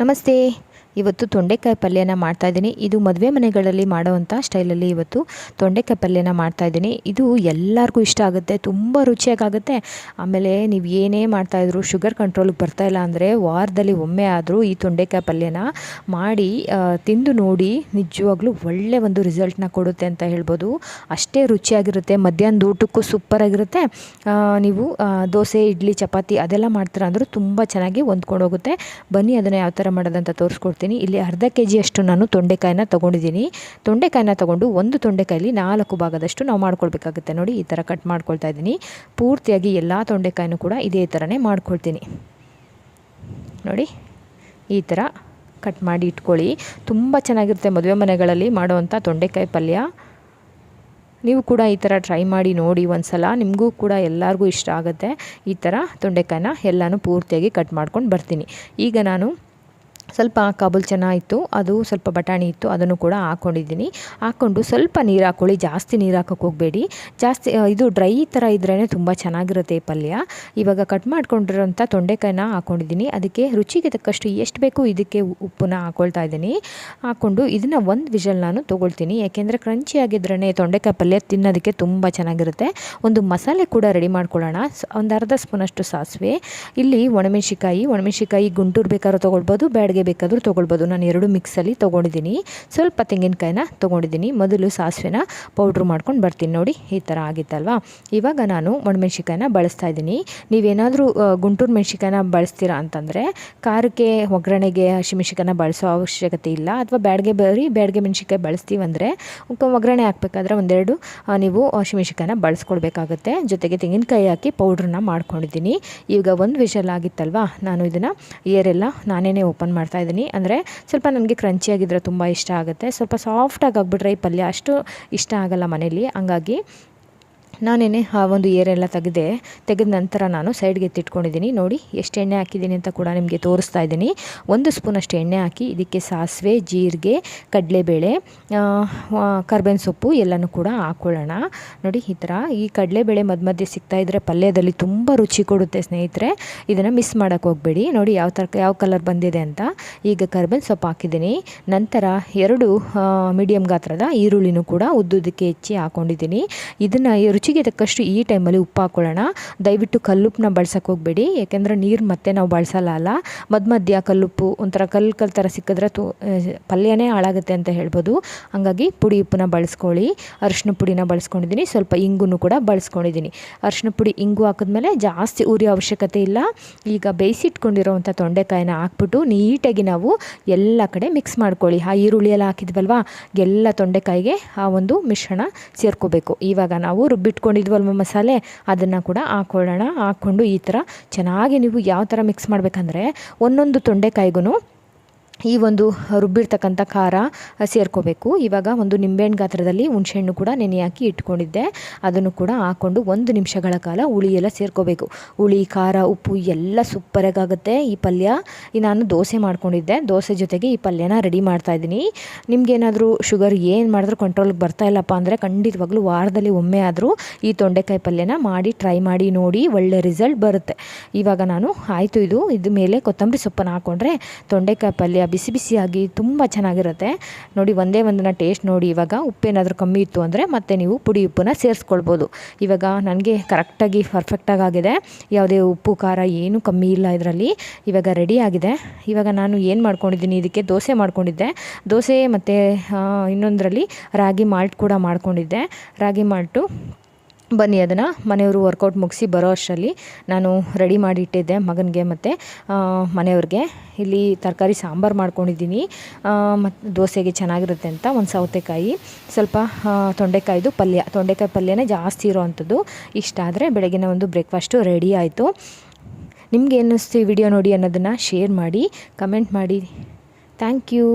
నమస్తే ಇವತ್ತು ತೊಂಡೆಕಾಯಿ ಪಲ್ಯನ ಮಾಡ್ತಾಯಿದ್ದೀನಿ ಇದು ಮದುವೆ ಮನೆಗಳಲ್ಲಿ ಮಾಡೋವಂಥ ಸ್ಟೈಲಲ್ಲಿ ಇವತ್ತು ತೊಂಡೆಕಾಯಿ ಪಲ್ಯನ ಮಾಡ್ತಾಯಿದ್ದೀನಿ ಇದು ಎಲ್ಲರಿಗೂ ಇಷ್ಟ ಆಗುತ್ತೆ, ತುಂಬ ರುಚಿಯಾಗುತ್ತೆ ಆಮೇಲೆ ನೀವು ಏನೇ ಮಾಡ್ತಾಯಿದ್ರು ಶುಗರ್ ಕಂಟ್ರೋಲ್ಗೆ ಬರ್ತಾಯಿಲ್ಲ ಅಂದರೆ ವಾರದಲ್ಲಿ ಒಮ್ಮೆ ಆದರೂ ಈ ತೊಂಡೆಕಾಯಿ ಪಲ್ಯನ ಮಾಡಿ ತಿಂದು ನೋಡಿ ನಿಜವಾಗ್ಲೂ ಒಳ್ಳೆ ಒಂದು ರಿಸಲ್ಟ್ನ ಕೊಡುತ್ತೆ ಅಂತ ಹೇಳ್ಬೋದು. ಅಷ್ಟೇ ರುಚಿಯಾಗಿರುತ್ತೆ, ಮಧ್ಯಾಹ್ನದ ಊಟಕ್ಕೂ ಸೂಪರಾಗಿರುತ್ತೆ. ನೀವು ದೋಸೆ, ಇಡ್ಲಿ, ಚಪಾತಿ ಅದೆಲ್ಲ ಮಾಡ್ತೀರಾ ಅಂದರೂ ತುಂಬ ಚೆನ್ನಾಗಿ ಹೊಂದ್ಕೊಂಡು ಹೋಗುತ್ತೆ. ಬನ್ನಿ, ಅದನ್ನು ಯಾವ ಥರ ಮಾಡೋದಂತ ತೋರಿಸ್ಕೊಡ್ತೀನಿ. ಇಲ್ಲಿ ಅರ್ಧ ಕೆ ಜಿಯಷ್ಟು ನಾನು ತೊಂಡೆಕಾಯಿನ ತೊಗೊಂಡಿದ್ದೀನಿ. ತೊಂಡೆಕಾಯಿನ ತೊಗೊಂಡು ಒಂದು ತೊಂಡೆಕಾಯಲ್ಲಿ ನಾಲ್ಕು ಭಾಗದಷ್ಟು ನಾವು ಮಾಡ್ಕೊಳ್ಬೇಕಾಗುತ್ತೆ. ನೋಡಿ, ಈ ಥರ ಕಟ್ ಮಾಡ್ಕೊಳ್ತಾ ಇದ್ದೀನಿ. ಪೂರ್ತಿಯಾಗಿ ಎಲ್ಲ ತೊಂಡೆಕಾಯಿನೂ ಕೂಡ ಇದೇ ಥರನೇ ಮಾಡ್ಕೊಳ್ತೀನಿ. ನೋಡಿ, ಈ ಥರ ಕಟ್ ಮಾಡಿ ಇಟ್ಕೊಳ್ಳಿ. ತುಂಬ ಚೆನ್ನಾಗಿರುತ್ತೆ ಮದುವೆ ಮನೆಗಳಲ್ಲಿ ಮಾಡುವಂಥ ತೊಂಡೆಕಾಯಿ ಪಲ್ಯ. ನೀವು ಕೂಡ ಈ ಥರ ಟ್ರೈ ಮಾಡಿ ನೋಡಿ ಒಂದು ಸಲ ನಿಮಗೂ ಕೂಡ ಎಲ್ಲರಿಗೂ ಇಷ್ಟ ಆಗುತ್ತೆ. ಈ ಥರ ತೊಂಡೆಕಾಯಿನ ಎಲ್ಲನೂ ಪೂರ್ತಿಯಾಗಿ ಕಟ್ ಮಾಡ್ಕೊಂಡು ಬರ್ತೀನಿ. ಈಗ ನಾನು ಸ್ವಲ್ಪ ಕಾಬೂಲ್ ಚೆನ್ನ ಇತ್ತು ಅದು ಸ್ವಲ್ಪ ಬಟಾಣಿ ಇತ್ತು, ಅದನ್ನು ಕೂಡ ಹಾಕ್ಕೊಂಡಿದ್ದೀನಿ ಹಾಕ್ಕೊಂಡು ಸ್ವಲ್ಪ ನೀರು ಹಾಕ್ಕೊಳ್ಳಿ, ಜಾಸ್ತಿ ನೀರು ಹಾಕೋಕ್ಕೆ ಹೋಗಬೇಡಿ. ಜಾಸ್ತಿ ಇದು ಡ್ರೈ ಥರ ಇದ್ರೇ ತುಂಬ ಚೆನ್ನಾಗಿರುತ್ತೆ ಈ ಪಲ್ಯ. ಇವಾಗ ಕಟ್ ಮಾಡ್ಕೊಂಡಿರೋಂಥ ತೊಂಡೆಕಾಯಿನ ಹಾಕ್ಕೊಂಡಿದ್ದೀನಿ ಅದಕ್ಕೆ ರುಚಿಗೆ ತಕ್ಕಷ್ಟು ಎಷ್ಟು ಬೇಕು ಇದಕ್ಕೆ ಉಪ್ಪನ್ನ ಹಾಕ್ಕೊಳ್ತಾ ಇದ್ದೀನಿ. ಹಾಕ್ಕೊಂಡು ಇದನ್ನು ಒಂದು ವಿಷಲ್ ನಾನು ತೊಗೊಳ್ತೀನಿ. ಯಾಕೆಂದರೆ ಕ್ರಂಚಿ ಆಗಿದ್ರೇ ತೊಂಡೆಕಾಯಿ ಪಲ್ಯ ತಿನ್ನೋದಕ್ಕೆ ತುಂಬ ಚೆನ್ನಾಗಿರುತ್ತೆ. ಒಂದು ಮಸಾಲೆ ಕೂಡ ರೆಡಿ ಮಾಡ್ಕೊಳ್ಳೋಣ. ಒಂದು ಅರ್ಧ ಸ್ಪೂನಷ್ಟು ಸಾಸಿವೆ. ಇಲ್ಲಿ ಒಣಮೆಣ್ಸಿಕಾಯಿ ಒಣಮೆಣ್ಸಿಕಾಯಿ ಗುಂಟೂರು ಬೇಕಾದ್ರೂ ತೊಗೊಳ್ಬೋದು, ಬ್ಯಾಡ್ಗೆ ಬೇಕಾದರೂ ತೊಗೊಳ್ಬೋದು. ನಾನು ಎರಡು ಮಿಕ್ಸಲ್ಲಿ ತೊಗೊಂಡಿದ್ದೀನಿ. ಸ್ವಲ್ಪ ತೆಂಗಿನಕಾಯಿನ ತೊಗೊಂಡಿದ್ದೀನಿ. ಮೊದಲು ಸಾಸಿವೆನ ಪೌಡ್ರ್ ಮಾಡ್ಕೊಂಡು ಬರ್ತೀನಿ ನೋಡಿ, ಈ ಥರ ಆಗಿತ್ತಲ್ವಾ? ಇವಾಗ ನಾನು ಒಣಮೆಣ್ಸಿಕಾಯಿನ ಬಳಸ್ತಾ ಇದ್ದೀನಿ. ನೀವೇನಾದರೂ ಗುಂಟೂರು ಮೆಣಸಿಕಾಯಿನ ಬಳಸ್ತೀರಾ ಅಂತಂದರೆ, ಖಾರಕ್ಕೆ ಒಗ್ಗರಣೆಗೆ ಹಸಿಮೆಣಸಿಕಾಯಿನ ಬಳಸೋ ಅವಶ್ಯಕತೆ ಇಲ್ಲ. ಅಥವಾ ಬ್ಯಾಡ್ಗೆ ಬರೀ ಬ್ಯಾಡ್ಗೆ ಮೆಣ್ಸಿಕಾಯಿ ಬಳಸ್ತೀವಂದರೆ ಒಗ್ಗರಣೆ ಹಾಕಬೇಕಾದ್ರೆ ಒಂದೆರಡು ನೀವು ಹಸಿಮೆಣಸಿಕಾಯಿನ ಬಳಸ್ಕೊಳ್ಬೇಕಾಗುತ್ತೆ. ಜೊತೆಗೆ ತೆಂಗಿನಕಾಯಿ ಹಾಕಿ ಪೌಡ್ರನ್ನ ಮಾಡ್ಕೊಂಡಿದ್ದೀನಿ. ಈಗ ಒಂದು ವಿಷಲ್ ಆಗಿತ್ತಲ್ವಾ? ನಾನು ಇದನ್ನು ಏರೆಲ್ಲ ನಾನೇ ಓಪನ್ ಮಾಡ್ತಾ ಇದ್ದೀನಿ. ಅಂದರೆ ಸ್ವಲ್ಪ ನನಗೆ ಕ್ರಂಚಿಯಾಗಿದ್ದರೆ ತುಂಬ ಇಷ್ಟ ಆಗುತ್ತೆ. ಸ್ವಲ್ಪ ಸಾಫ್ಟಾಗಿ ಆಗಿಬಿಟ್ರೆ ಈ ಪಲ್ಯ ಅಷ್ಟು ಇಷ್ಟ ಆಗಲ್ಲ ಮನೇಲಿ. ಹಂಗಾಗಿ ನಾನೇನೆ ಆ ಒಂದು ಏರೆಲ್ಲ ತೆಗೆದೆ, ತೆಗೆದ ನಂತರ ನಾನು ಸೈಡ್ಗೆ ಎತ್ತಿಟ್ಕೊಂಡಿದ್ದೀನಿ. ನೋಡಿ, ಎಷ್ಟು ಎಣ್ಣೆ ಹಾಕಿದ್ದೀನಿ ಅಂತ ಕೂಡ ನಿಮಗೆ ತೋರಿಸ್ತಾ ಇದ್ದೀನಿ. ಒಂದು ಸ್ಪೂನಷ್ಟು ಎಣ್ಣೆ ಹಾಕಿ, ಇದಕ್ಕೆ ಸಾಸಿವೆ, ಜೀರಿಗೆ, ಕಡಲೆಬೇಳೆ ಕರ್ಬೇವಿನ ಸೊಪ್ಪು ಎಲ್ಲನೂ ಕೂಡ ಹಾಕ್ಕೊಳ್ಳೋಣ ನೋಡಿ, ಈ ಥರ ಈ ಕಡಲೆಬೇಳೆ ಮಧ್ಯ ಮಧ್ಯೆ ಸಿಗ್ತಾ ಇದ್ದರೆ ಪಲ್ಯದಲ್ಲಿ ತುಂಬ ರುಚಿ ಕೊಡುತ್ತೆ ಸ್ನೇಹಿತರೆ. ಇದನ್ನು ಮಿಸ್ ಮಾಡೋಕ್ಕೆ ಹೋಗಬೇಡಿ. ನೋಡಿ, ಯಾವ ಥರ, ಯಾವ ಕಲರ್ ಬಂದಿದೆ ಅಂತ. ಈಗ ಕರ್ಬೇವಿನ ಸೊಪ್ಪು ಹಾಕಿದ್ದೀನಿ. ನಂತರ ಎರಡು ಮೀಡಿಯಮ್ ಗಾತ್ರದ ಈರುಳ್ಳಿನೂ ಕೂಡ ಉದ್ದುದಕ್ಕೆ ಹೆಚ್ಚಿ ಹಾಕ್ಕೊಂಡಿದ್ದೀನಿ ಇದನ್ನು ರುಚಿಗೆ ತಕ್ಕಷ್ಟು ಈ ಟೈಮಲ್ಲಿ ಉಪ್ಪು ಹಾಕ್ಕೊಳ್ಳೋಣ ದಯವಿಟ್ಟು ಕಲ್ಲುಪ್ಪನ್ನ ಬಳಸೋಕೆ ಹೋಗಬೇಡಿ, ಯಾಕೆಂದರೆ ನೀರು ಮತ್ತೆ ನಾವು ಬಳಸಲ್ಲ ಅಲ್ಲ. ಮಧ್ಯ ಮಧ್ಯ ಕಲ್ಲುಪ್ಪು ಒಂಥರ ಕಲ್ಲು ಕಲ್ಲು ಥರ ಸಿಕ್ಕಿದ್ರೆ ತೋ ಪಲ್ಯನೇ ಹಾಳಾಗುತ್ತೆ ಅಂತ ಹೇಳ್ಬೋದು. ಹಾಗಾಗಿ ಪುಡಿ ಉಪ್ಪನ್ನ ಬಳಸ್ಕೊಳ್ಳಿ. ಅರಿಶಿನ ಪುಡಿನ ಬಳಸ್ಕೊಂಡಿದ್ದೀನಿ, ಸ್ವಲ್ಪ ಇಂಗುನು ಕೂಡ ಬಳಸ್ಕೊಂಡಿದ್ದೀನಿ. ಅರಿಶಿನ ಪುಡಿ, ಇಂಗು ಹಾಕಿದ್ಮೇಲೆ ಜಾಸ್ತಿ ಉರಿಯೋ ಅವಶ್ಯಕತೆ ಇಲ್ಲ. ಈಗ ಬೇಯಿಸಿಟ್ಕೊಂಡಿರೋವಂಥ ತೊಂಡೆಕಾಯಿನ ಹಾಕ್ಬಿಟ್ಟು ನೀಟಾಗಿ ನಾವು ಎಲ್ಲ ಕಡೆ ಮಿಕ್ಸ್ ಮಾಡ್ಕೊಳ್ಳಿ. ಆ ಈರುಳ್ಳಿ ಎಲ್ಲ ಹಾಕಿದ್ವಲ್ವಾ? ಎಲ್ಲ ತೊಂಡೆಕಾಯಿಗೆ ಆ ಒಂದು ಮಿಶ್ರಣ ಸೇರ್ಕೋಬೇಕು. ಇವಾಗ ನಾವು ರುಬ್ಬಿಟ್ಕೊಂಡಿದ್ವಲ್ವ ಮಸಾಲೆ? ಅದನ್ನು ಕೂಡ ಹಾಕ್ಕೊಳ್ಳೋಣ ಹಾಕ್ಕೊಂಡು ಈ ಥರ ಚೆನ್ನಾಗಿ ನೀವು ಯಾವ ಥರ ಮಿಕ್ಸ್ ಮಾಡಬೇಕಂದ್ರೆ ಒಂದೊಂದು ತೊಂಡೆಕಾಯಿಗೂ ಈ ಒಂದು ರುಬ್ಬಿರ್ತಕ್ಕಂಥ ಖಾರ ಸೇರ್ಕೋಬೇಕು. ಇವಾಗ ಒಂದು ನಿಂಬೆಹಣ್ಣು ಗಾತ್ರದಲ್ಲಿ ಹುಣಸೆಹಣ್ಣು ಕೂಡ ನೆನೆ ಹಾಕಿ ಇಟ್ಕೊಂಡಿದ್ದೆ. ಅದನ್ನು ಕೂಡ ಹಾಕ್ಕೊಂಡು ಒಂದು ನಿಮಿಷಗಳ ಕಾಲ ಹುಳಿ ಎಲ್ಲ ಸೇರ್ಕೋಬೇಕು. ಹುಳಿ, ಖಾರ, ಉಪ್ಪು ಎಲ್ಲ ಸೂಪರಾಗುತ್ತೆ ಈ ಪಲ್ಯ. ನಾನು ದೋಸೆ ಮಾಡ್ಕೊಂಡಿದ್ದೆ. ದೋಸೆ ಜೊತೆಗೆ ಈ ಪಲ್ಯನ ರೆಡಿ ಮಾಡ್ತಾ ಇದ್ದೀನಿ. ನಿಮ್ಗೇನಾದರೂ ಶುಗರ್ ಏನು ಮಾಡಿದ್ರೂ ಕಂಟ್ರೋಲ್ಗೆ ಬರ್ತಾ ಇಲ್ಲಪ್ಪ ಅಂದರೆ ಖಂಡಿತವಾಗ್ಲೂ ವಾರದಲ್ಲಿ ಒಮ್ಮೆ ಆದರೂ ಈ ತೊಂಡೆಕಾಯಿ ಪಲ್ಯನ ಮಾಡಿ ಟ್ರೈ ಮಾಡಿ ನೋಡಿ ಒಳ್ಳೆ ರಿಸಲ್ಟ್ ಬರುತ್ತೆ. ಇವಾಗ ನಾನು ಆಯಿತು ಇದು. ಇದ್ರ ಮೇಲೆ ಕೊತ್ತಂಬರಿ ಸೊಪ್ಪನ್ನು ಹಾಕ್ಕೊಂಡ್ರೆ ತೊಂಡೆಕಾಯಿ ಪಲ್ಯ ಬಿಸಿ ಬಿಸಿಯಾಗಿ ತುಂಬ ಚೆನ್ನಾಗಿರುತ್ತೆ. ನೋಡಿ, ಒಂದೇ ಒಂದನ್ನ ಟೇಸ್ಟ್ ನೋಡಿ, ಇವಾಗ ಉಪ್ಪೇನಾದರೂ ಕಮ್ಮಿ ಇತ್ತು ಅಂದರೆ ಮತ್ತೆ ನೀವು ಪುಡಿ ಉಪ್ಪನ್ನ ಸೇರಿಸ್ಕೊಳ್ಬೋದು. ಇವಾಗ ನನಗೆ ಕರೆಕ್ಟಾಗಿ ಪರ್ಫೆಕ್ಟಾಗಿ ಆಗಿದೆ ಯಾವುದೇ ಉಪ್ಪು, ಖಾರ ಏನೂ ಕಮ್ಮಿ ಇಲ್ಲ ಇದರಲ್ಲಿ. ಇವಾಗ ರೆಡಿ ಆಗಿದೆ. ಇವಾಗ ನಾನು ಏನು ಮಾಡ್ಕೊಂಡಿದ್ದೀನಿ, ಇದಕ್ಕೆ ದೋಸೆ ಮಾಡ್ಕೊಂಡಿದ್ದೆ. ದೋಸೆ ಮತ್ತು ಇನ್ನೊಂದರಲ್ಲಿ ರಾಗಿ ಮಾಲ್ಟ್ ಕೂಡ ಮಾಡ್ಕೊಂಡಿದ್ದೆ. ರಾಗಿ ಮಾಲ್ಟು ಬನ್ನಿ, ಅದನ್ನು ಮನೆಯವರು ವರ್ಕೌಟ್ ಮುಗಿಸಿ ಬರೋ ಅಷ್ಟರಲ್ಲಿ ನಾನು ರೆಡಿ ಮಾಡಿ ಇಟ್ಟಿದ್ದೆ ಮಗನಿಗೆ ಮತ್ತು ಮನೆಯವ್ರಿಗೆ. ಇಲ್ಲಿ ತರಕಾರಿ ಸಾಂಬಾರು ಮಾಡ್ಕೊಂಡಿದ್ದೀನಿ. ಮತ್ತು ದೋಸೆಗೆ ಚೆನ್ನಾಗಿರುತ್ತೆ ಅಂತ ಒಂದು ಸೌತೆಕಾಯಿ. ಸ್ವಲ್ಪ ತೊಂಡೆಕಾಯಿದು ಪಲ್ಯ. ತೊಂಡೆಕಾಯಿ ಪಲ್ಯನೇ ಜಾಸ್ತಿ ಇರೋವಂಥದ್ದು. ಇಷ್ಟ ಆದರೆ ಬೆಳಗಿನ ಒಂದು ಬ್ರೇಕ್ಫಾಸ್ಟು ರೆಡಿ ಆಯಿತು. ನಿಮ್ಗೆ ಅನ್ನಿಸ್ತು ವಿಡಿಯೋ ನೋಡಿ ಅನ್ನೋದನ್ನು ಶೇರ್ ಮಾಡಿ ಕಮೆಂಟ್ ಮಾಡಿ. Thank you